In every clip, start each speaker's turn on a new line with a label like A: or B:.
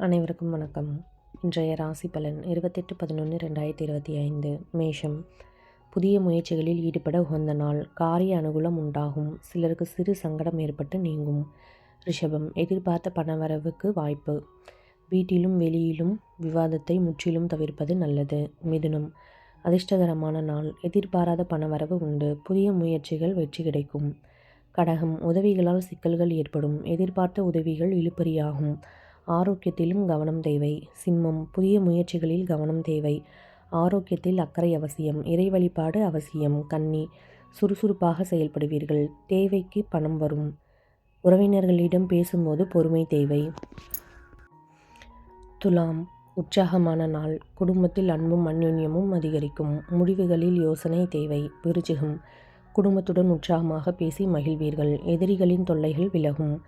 A: அனைவருக்கும் வணக்கம். இன்றைய ராசி பலன் இருபத்தெட்டு பதினொன்று ரெண்டாயிரத்தி இருபத்தி ஐந்து மேஷம். புதிய முயற்சிகளில் ஈடுபட உகந்த நாள் காரிய அனுகூலம் உண்டாகும். சிலருக்கு சிறு சங்கடம் ஏற்பட்டு நீங்கும். ரிஷபம் எதிர்பார்த்த பணவரவுக்கு வாய்ப்பு. வீட்டிலும் வெளியிலும் விவாதத்தை முற்றிலும் தவிர்ப்பது நல்லது. மிதுனம் அதிர்ஷ்டகரமான நாள் எதிர்பாராத பணவரவு உண்டு. புதிய முயற்சிகள் வெற்றி கிடைக்கும். கடகம் உதவிகளால் சிக்கல்கள் ஏற்படும். எதிர்பார்த்த உதவிகள் இழுபறியாகும். ஆரோக்கியத்திலும் கவனம் தேவை. சிம்மம் புதிய முயற்சிகளில் கவனம் தேவை. ஆரோக்கியத்தில் அக்கறை அவசியம். இறை வழிபாடு அவசியம். கன்னி சுறுசுறுப்பாக செயல்படுவீர்கள். தேவைக்கு பணம் வரும். உறவினர்களிடம் பேசும்போது பொறுமை தேவை. துலாம் உற்சாகமான நாள். குடும்பத்தில் அன்பும் அந்யுன்யமும் அதிகரிக்கும். முடிவுகளில் யோசனை தேவை. விருச்சிகம் குடும்பத்துடன் உற்சாகமாக பேசி மகிழ்வீர்கள். எதிரிகளின் தொல்லைகள் விலகும்.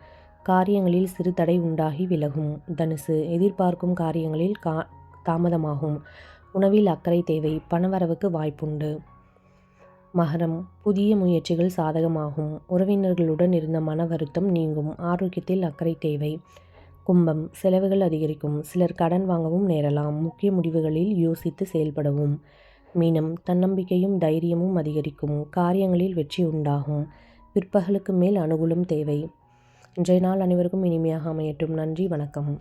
A: காரியங்களில் சிறு தடை உண்டாகி விலகும். தனுசு எதிர்பார்க்கும் காரியங்களில் கா தாமதமாகும். உணவில் அக்கறை தேவை பணவரவுக்கு வாய்ப்புண்டு. மகரம் புதிய முயற்சிகள் சாதகமாகும். உறவினர்களுடன் இருந்த மன வருத்தம் நீங்கும். ஆரோக்கியத்தில் அக்கறை தேவை. கும்பம் செலவுகள் அதிகரிக்கும். சிலர் கடன் வாங்கவும் நேரலாம். முக்கிய முடிவுகளில் யோசித்து செயல்படவும். மீனம் தன்னம்பிக்கையும் தைரியமும் அதிகரிக்கும். காரியங்களில் வெற்றி உண்டாகும். பிற்பகலுக்கு மேல் அனுகூலம் தேவை. இன்றைய நாள் அனைவருக்கும் இனிமையாக அமையட்டும். நன்றி வணக்கம்.